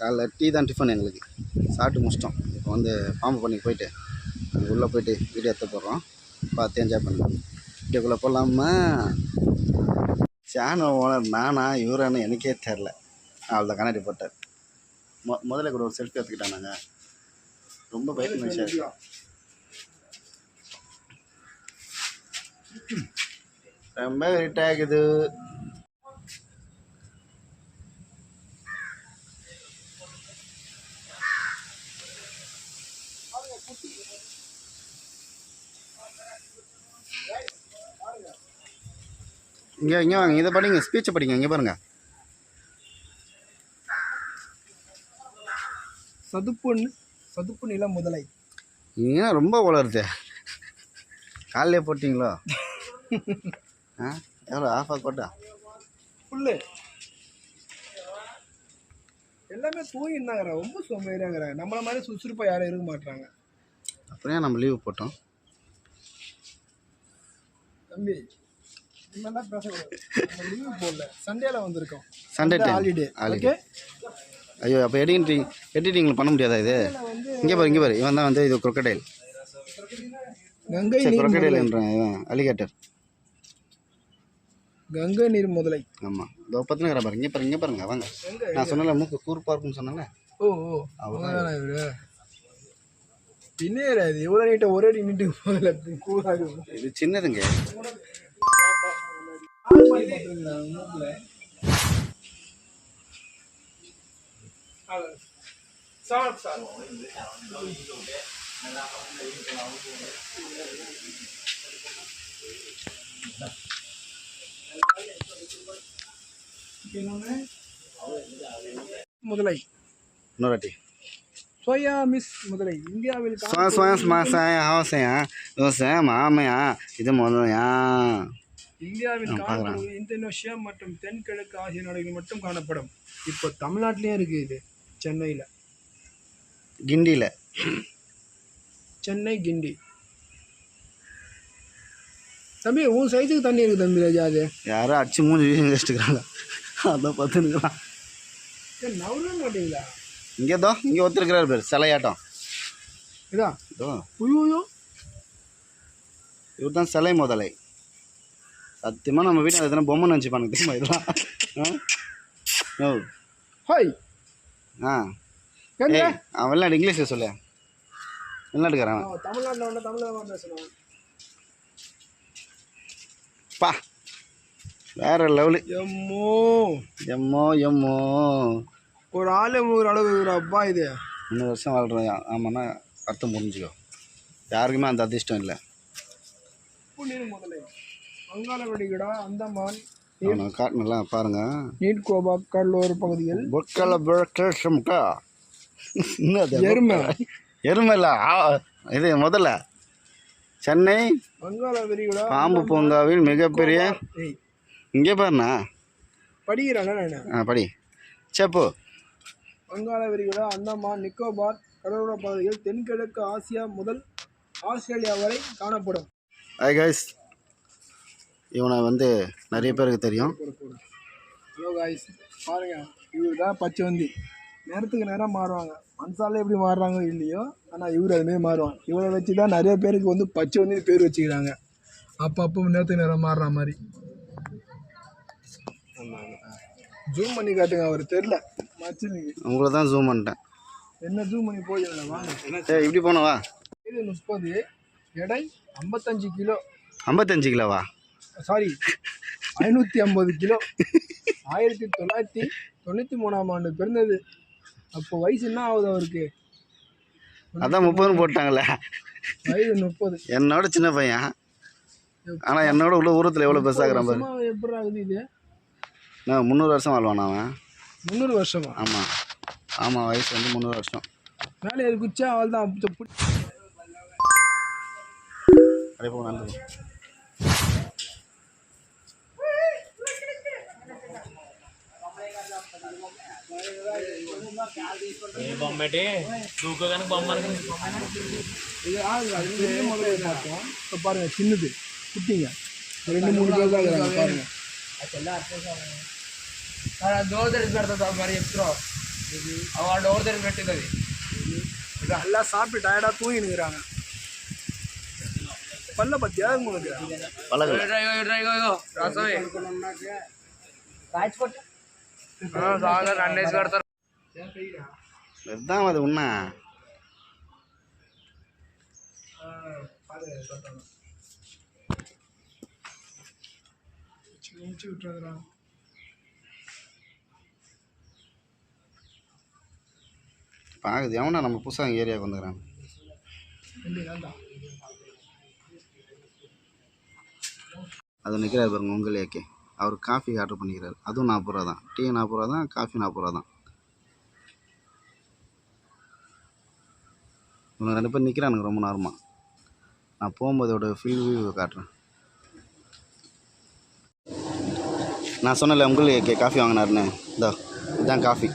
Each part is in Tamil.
காலைல டீ தான் டிஃபன் எங்களுக்கு. சாப்பிட்டு முடிச்சிட்டோம். இப்போ வந்து பாம்பு பண்ணிக்கு போயிட்டு அங்கே உள்ளே போயிட்டு வீடியோ எடுத்து போடுறோம். பார்த்து என்ஜாய் பண்ணுறோம் வீடியோக்குள்ளே போகலாமா சேனல் ஓனர் நானா இவரானு எனக்கே தெரில அவ்வளோ கண்ணாடி போட்டார். மொ முதல்ல கூட ஒரு செல்ஃபி எடுத்துக்கிட்டானாங்க ரொம்ப பயப்பட விஷயம் ரொம்ப ஹிட் ஆகுது. இங்கே இங்கே வாங்க இதை படிங்க ஸ்பீச்சை படிங்க இங்கே பாருங்க. சதுப்பு நி- சதுப்பு நில முதலை. நீங்க ரொம்ப வளருது காலையிலே போட்டிங்களோ? ஆ எவ்வளோ ஆஃபாக போட்டா? புல்லு. எல்லாமே தூங்கினாங்கிற ரொம்ப சோம்பேறியாங்கிற. நம்மள மாதிரி சுறுசுறுப்பா யாரும் இருக்க மாட்டாங்க அப்புறம் ஏன் நம்ம லீவு போட்டோம்? தம்பி இனிமேலாம் பேசக்கூடாது நம்ம லீவு போடல. சண்டேல வந்திருக்கோம். சண்டே ஹாலிடே ஹாலிடே ஐயோ அப்போ எடிட்டிங் எடிட்டிங் பண்ண முடியாதா இது? இங்கே பாரு இங்கே பாரு. இவன் தான் வந்து இது crocodile. கங்கை crocodileன்றான் இவன் அலிகேட்டர் கங்கை நீர் முதலை. ஆமாம் இதோ பத்துனுங்கிற பாரு. இங்கே பாரு இங்கே பாருங்க. வாங்க. நான் சொன்னல மூக்கு கூர்ப்பா இருக்குன்னு சொன்னேன்ல. ஓ ஓ. அவங்கதானா இவரு? பின்னேற இது எவ்வளோ நீட்ட ஒரே அடி நீட்டு முதல்ல கூறாது. இது சின்னதுங்க. சார் சார் முதலை. இன்னொரு சோயா மிஸ் முதலை. இந்தியாவில் சுவாச மாசாயா ஹாசையா தோசை மாமையா இது முதலையா? இந்தியாவில். காணப்படுவது இந்தோனேஷியா மற்றும் தென்கிழக்கு ஆசிய நாடுகளில் மட்டும் காணப்படும். இப்போ தமிழ்நாட்டிலேயே இருக்கு இது சென்னையில். கிண்டியில். சென்னை கிண்டி. தம்பி உன் சைஸுக்கு தண்ணி இருக்கு தம்பி ராஜா அது. யாரோ அடிச்சு மூஞ்சி வீசி வச்சுக்கிறாங்க அதான் பார்த்துருக்கலாம் நவர மாட்டீங்களா? இங்கே தோ இங்கே ஒருத்தருக்கிறார் பேர் சிலையாட்டம். இதா? இதோ. உய்யோ இவர் தான் சிலை முதலை. சத்தியமாக நம்ம வீட்டில் எதனா பொம்மை நினச்சிப்பானுங்க தெரியுமா இதெல்லாம்? ஓ. ஹாய். ஆ. அவன் வெளிநாடு இங்கிலீஷில் சொல்லு. வெளிநாட்டுக்காரன். தமிழ்நாட்டில் வந்து பேசணும் பா. வேற லெவலு. எம்மோ. எம்மோ எம்மோ. ஒரு ஆளு ஒரு அளவு ஒரு அப்பா இது. இன்னும் வருஷம் வாழ்கிறோம் ஆமாண்ணா அர்த்தம் புரிஞ்சுக்கோ. யாருக்குமே அந்த அதிர்ஷ்டம் இல்லை. புண்ணிய முதலை வங்காள வெடிகுடா அந்தமான் அவனை காட்டணும்ல பாருங்க. நீட்கோபா கடலோர பொக்கல பிழக்கா என்னது எருமை. எருமை இல்லை இது முதல்ல. சென்னை வங்காள விரிகுடா பாம்பு பூங்காவில் மிகப்பெரிய இங்கே பாருண்ணா. படிக்கிறானா நான் ஆ படி. செப்பு. வங்காள விரிகுடா அந்தமான் நிக்கோபார் கடலோர பகுதிகள் தென்கிழக்கு ஆசியா முதல் ஆஸ்திரேலியா வரை காணப்படும். ஹாய் கைஸ் இவனை வந்து நிறைய பேருக்கு தெரியும். ஹலோ காய்ஸ் பாருங்க இவர் தான் பச்சைவந்தி நேரத்துக்கு நேரம் மாறுவாங்க. மனசால எப்படி மாறுறாங்க இல்லையோ ஆனால் இவர் அதுமாரி மாறுவாங்க. இவரை வச்சு தான் நிறைய பேருக்கு வந்து பச்சைவந்தின்னு பேர் வச்சுக்கிறாங்க. அப்பப்போ நேரத்துக்கு நேரம் மாறுற மாதிரி. ஜூம் பண்ணி காட்டுங்க அவர் தெரில மச்சினுக்கு உங்களை தான் ஜூம் பண்ணிட்டேன். என்ன ஜூம் பண்ணி போயிடல வாங்க சரி இப்படி போனவா? இது முப்பது எடை ஐம்பத்தஞ்சு கிலோ. ஐம்பத்தஞ்சு கிலோவா? சாரி ஐநூற்றி ஐம்பது கிலோ. ஆயிரத்தி தொள்ளாயிரத்தி தொண்ணூற்றி மூணாம் ஆண்டு பிறந்தது. அப்போ வயசு என்ன ஆகுது அவருக்கு? அதான் முப்பதுன்னு போட்டாங்களே. வயது முப்பது. என்னோட சின்ன பையன். ஆனால் என்னோட உள்ள ஊரத்தில் எவ்வளோ பெருசாகிறான் பாரு. எப்படி ஆகுது இது? நான் முந்நூறு வருஷம் வாழ்வான் அவன்? முந்நூறு வருஷமா? ஆமாம் ஆமாம் வயசு வந்து முந்நூறு வருஷம். மேலே குச்சா அவள் தான் அப்படியே போ நல்லது బొమ్మటి దూకోగానే బొమ్మని இது ஆகுது அது பெரிய முதல்ல பார்த்தோம் இப்போ பாருங்க சின்னது குட்டிங்க ஒரு ரெண்டு மூணு பேர் தான் இருக்கிறாங்க பாருங்க వాడు డోర్ దగ్గర పెట్టింది అది நல்லா சாப்பிட்டு டயர்டாக தூங்கி நிற்கிறாங்க பல்ல பத்தியா உங்களுக்கு பழகல ఇగో, ఇగో, రన్నేసి కడతారు இதுதான் அது உண்ணா மூச்சு விட்டுறதுடா பார்க்குது எவனா நம்ம புதுசாக இங்கே ஏரியாவுக்கு வந்துக்கிறான் ரெண்டு தான்டா அது நிற்கிறாரு பாருங்க உங்கள் ஏகே அவர் காஃபி ஆர்டர் பண்ணிக்கிறாரு. அதுவும் நாற்பது ரூபா தான். டீ நாற்பது ரூபா தான் காஃபி நாற்பது ரூபா தான். இவங்க ரெண்டு பேர் நிற்கிறானுங்க ரொம்ப நேரமாக நான் போகும்போது இதோட ஃபீல் வியூ காட்டுறேன். நான் சொன்னல உங்கள் ஏகே காஃபி வாங்கினாருன்னு. இதோ இதுதான் காஃபி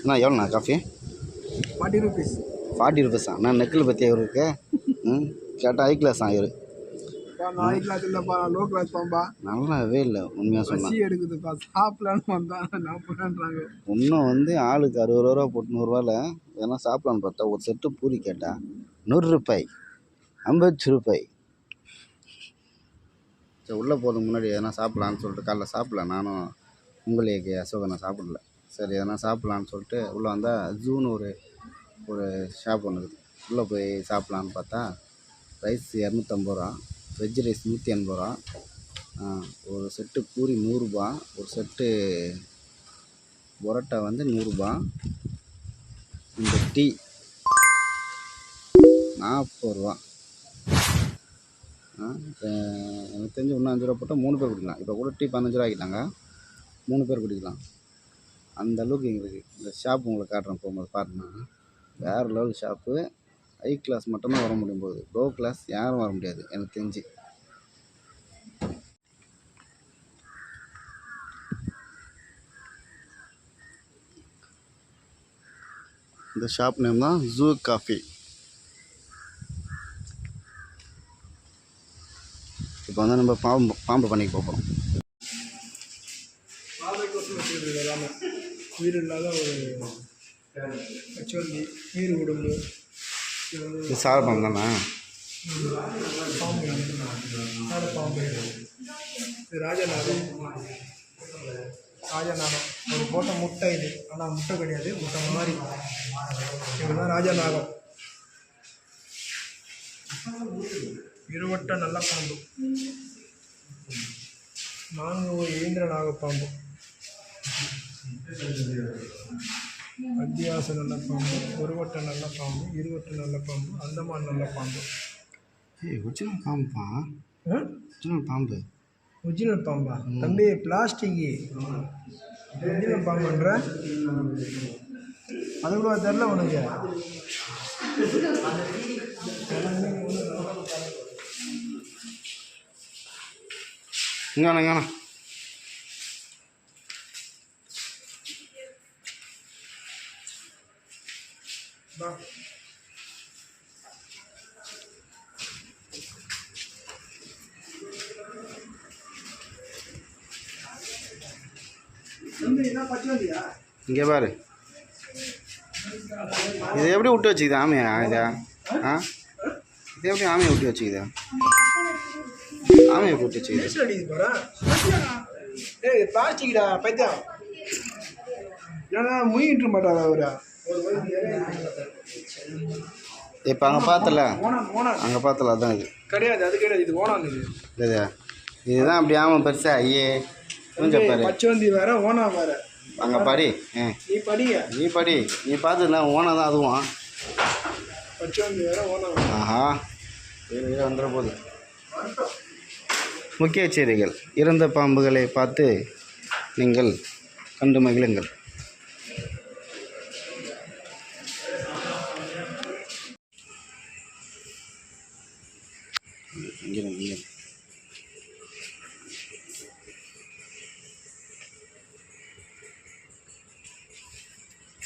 அண்ணா எவ்வளோண்ணா காஃபி ஃபார்ட்டி ருபீஸ் ஃபார்ட்டி ருபீஸா நான் நெக்கில் பற்றி இவருக்கு ம் கேட்டால் ஹை கிளாஸ் ஆகிரு ஹை கிளாஸ் இல்லைப்பா லோ கிளாஸ் பாம்பா நல்லாவே இல்லை உண்மையாக சொன்னேன் எடுக்குதுப்பா சாப்பிடலான்னு வந்தா நாற்பதான்றாங்க இன்னும் வந்து ஆளுக்கு அறுபது ரூபா போட்டு நூறுரூவாவில் எதனா சாப்பிடலான்னு பார்த்தா ஒரு செட்டு பூரி கேட்டா நூறு ரூபாய் ஐம்பது ரூபாய். சரி உள்ளே போகிறதுக்கு முன்னாடி எதனா சாப்பிட்லான்னு சொல்லிட்டு காலைல சாப்பிடல. நானும் உங்களுக்கு அசோகை நான் சாப்பிடல. சரி எதனா சாப்பிட்லான்னு சொல்லிட்டு உள்ளே வந்தால் ஜூன்னு ஒரு ஒரு ஷாப் ஒன்று இருக்குது உள்ளே போய் சாப்பிட்லான்னு பார்த்தா ரைஸ் இரநூத்தம்பது ரூபா. வெஜ் ரைஸ் நூற்றி எண்பது ரூபா. ஒரு செட்டு பூரி நூறுரூபா ஒரு செட்டு பொரோட்டா வந்து நூறுரூபா இந்த டீ நாற்பது ரூபா. எனக்கு தெரிஞ்சு இன்னும் அஞ்சு ரூபா போட்டால் மூணு பேர் குடிக்கலாம். இப்போ கூட டீ பதினஞ்சு ரூபா ஆக்கிட்டாங்க. மூணு பேர் குடிக்கலாம். அந்த அளவுக்கு எங்களுக்கு இந்த ஷாப் உங்களுக்கு காட்டுறேன் போகும்போது பாருங்க. வேறு லெவல் ஷாப்பு. ஹை கிளாஸ் மட்டும்தான் வர முடியும் போது. லோ கிளாஸ் யாரும் வர முடியாது எனக்கு தெரிஞ்சு. இந்த ஷாப் நேம் தான் ஜூ காஃபி இப்போ வந்து நம்ம பாம்பு பாம்பு பண்ணிக்கு போகிறோம் உயிர் இல்லாத ஒரு கச்சோந்தி உடம்பு இது வந்து இது சார பாம்பு ராஜநாகம் ஒரு போட்ட முட்டை இது. ஆனால் முட்டை கிடையாது. முட்டை மாதிரி. இதுதான் ராஜநாகம் இருவட்ட நல்ல பாம்பு. நான்கு இயந்திர நாகப்பாம்பு அத்தியாச நல்ல பாம்பு ஒருவட்ட நல்ல பாம்பு இருவட்ட நல்ல பாம்பு அந்தமான் நல்ல பாம்பு. ஏய் ஒரிஜினல் பாம்புப்பா. ஒரிஜினல் பாம்பு. ஒரிஜினல் பாம்பா? தம்பி பிளாஸ்டிக்கு ஒரிஜினல் பாம்புன்ற? அது கூட தெரில உனக்கு. இங்கே இங்கே இங்கே பாரு. இது எப்படி விட்டு வச்சுக்குது ஆமையா இதா? ஆ? இது எப்படி ஆமையை விட்டு வச்சுக்குது? ஆமையை விட்டு வச்சுக்குது. பிளாஸ்டிக்டா பைத்தியம் ஏன்னா முயிட்டு மாட்டாரா அவரா? இப்போ அங்கே பார்த்தல அங்கே பார்த்தல அதான் இது. கிடையாது அது கிடையாது இது இது இதுதான் அப்படி ஆமை பெருசா ஐயே. பச்சவந்தி வேற ஓனம் வேற. அங்கே படி நீ படிய நீ படி. நீ பார்த்துல ஓனம் தான் அதுவும். பச்சவந்தி வேற வேற. ஆஹா. வேறு வேறு வந்துட போகுது முக்கிய செய்திகள். இறந்த பாம்புகளை பார்த்து நீங்கள் கண்டு மகிழுங்கள்.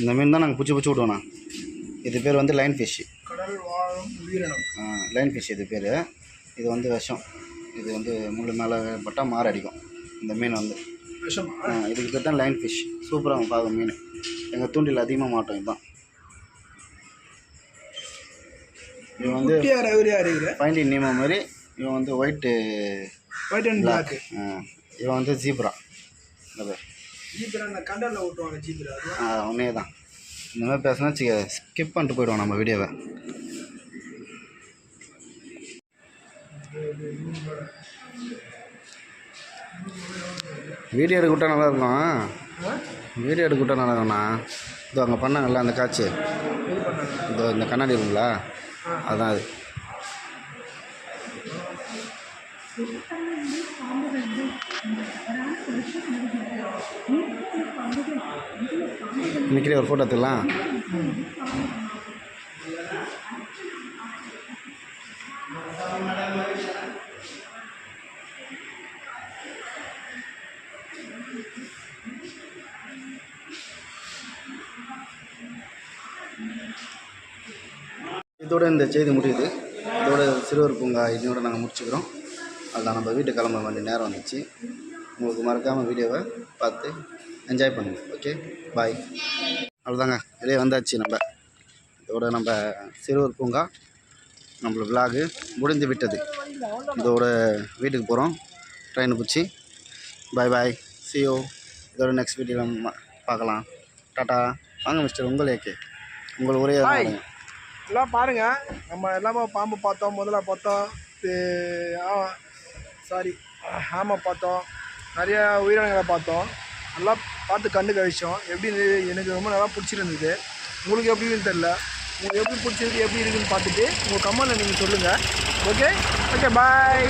இந்த மீன் தான் நாங்கள் பிடிச்சி பிடிச்சி விடுவோண்ணா இது பேர் வந்து லைன் ஃபிஷ்ஷு கடல் வாழும் உயிரினம். லைன் ஃபிஷ் இது பேர். இது வந்து விஷம். இது வந்து முள் மேலே பட்டால் மாற அடிக்கும். இந்த மீன் வந்து. விஷமா? இதுக்கு பேர் தான் லைன் ஃபிஷ் சூப்பராக பார்க்கும் மீன். எங்கள் தூண்டில் அதிகமாக மாட்டோம் இதுதான். இவன் வந்து ஃபைண்டிங் நீமோ மாதிரி. இவன் வந்து ஒயிட்டு ஒயிட் அண்ட் பிளாக் இவன் வந்து ஜீப்ரா இந்த பேர். ஜீப்ரா அந்த கண்டரில் ஓட்டுவாங்க தான் இந்த மாதிரி பேசினா ஸ்கிப் பண்ணிட்டு போயிடுவோம் நம்ம வீடியோவை. வீடியோ எடுக்க விட்டா நல்லா இருக்கும் வீடியோ எடுக்க விட்டா நல்லா இருக்கும்ண்ணா இதோ அங்கே பண்ணாங்கல்ல அந்த காட்சி. இதோ இந்த கண்ணாடி இருக்குங்களா? அதுதான் அது. இன்னைக்கு ஒரு ஃபோட்டோ எடுத்துக்கலாம் இதோட இந்த செய்தி முடியுது. இதோட சிறுவர் பூங்கா இன்னோட நாங்கள் முடிச்சுக்கிறோம். அதுதான் நம்ம வீட்டு கிளம்ப வேண்டிய நேரம் வந்துச்சு. உங்களுக்கு மறக்காமல் வீடியோவை பார்த்து என்ஜாய் பண்ணுங்கள் ஓகே பாய் அவ்வளோதாங்க வெளியே வந்தாச்சு நம்ம. இதோட நம்ம சிறுவர் பூங்கா நம்மள விலாகு முடிந்து விட்டது. இதோட வீட்டுக்கு போகிறோம் ட்ரெயின் பிடிச்சி பாய் பாய் சியோ இதோட நெக்ஸ்ட் வீடியோவில் பார்க்கலாம். டாட்டா வாங்க மிஸ்டர் உங்கள் ஏகே உங்கள் ஒரே. எல்லாம் பாருங்க. நம்ம எல்லாமே பாம்பு பார்த்தோம் முதல்ல பார்த்தோம் சாரி ஆமை பார்த்தோம். நிறைய உயிரினங்களை பார்த்தோம். நல்லா பார்த்து கண்டு கழிச்சோம். எப்படி இருந்தது? எனக்கு ரொம்ப நல்லா பிடிச்சிருந்தது. உங்களுக்கு எப்படின்னு தெரில உங்களுக்கு எப்படி பிடிச்சிருக்கு எப்படி இருக்குன்னு பார்த்துட்டு உங்கள் கமெண்ட்டில் நீங்கள் சொல்லுங்கள் ஓகே ஓகே பாய்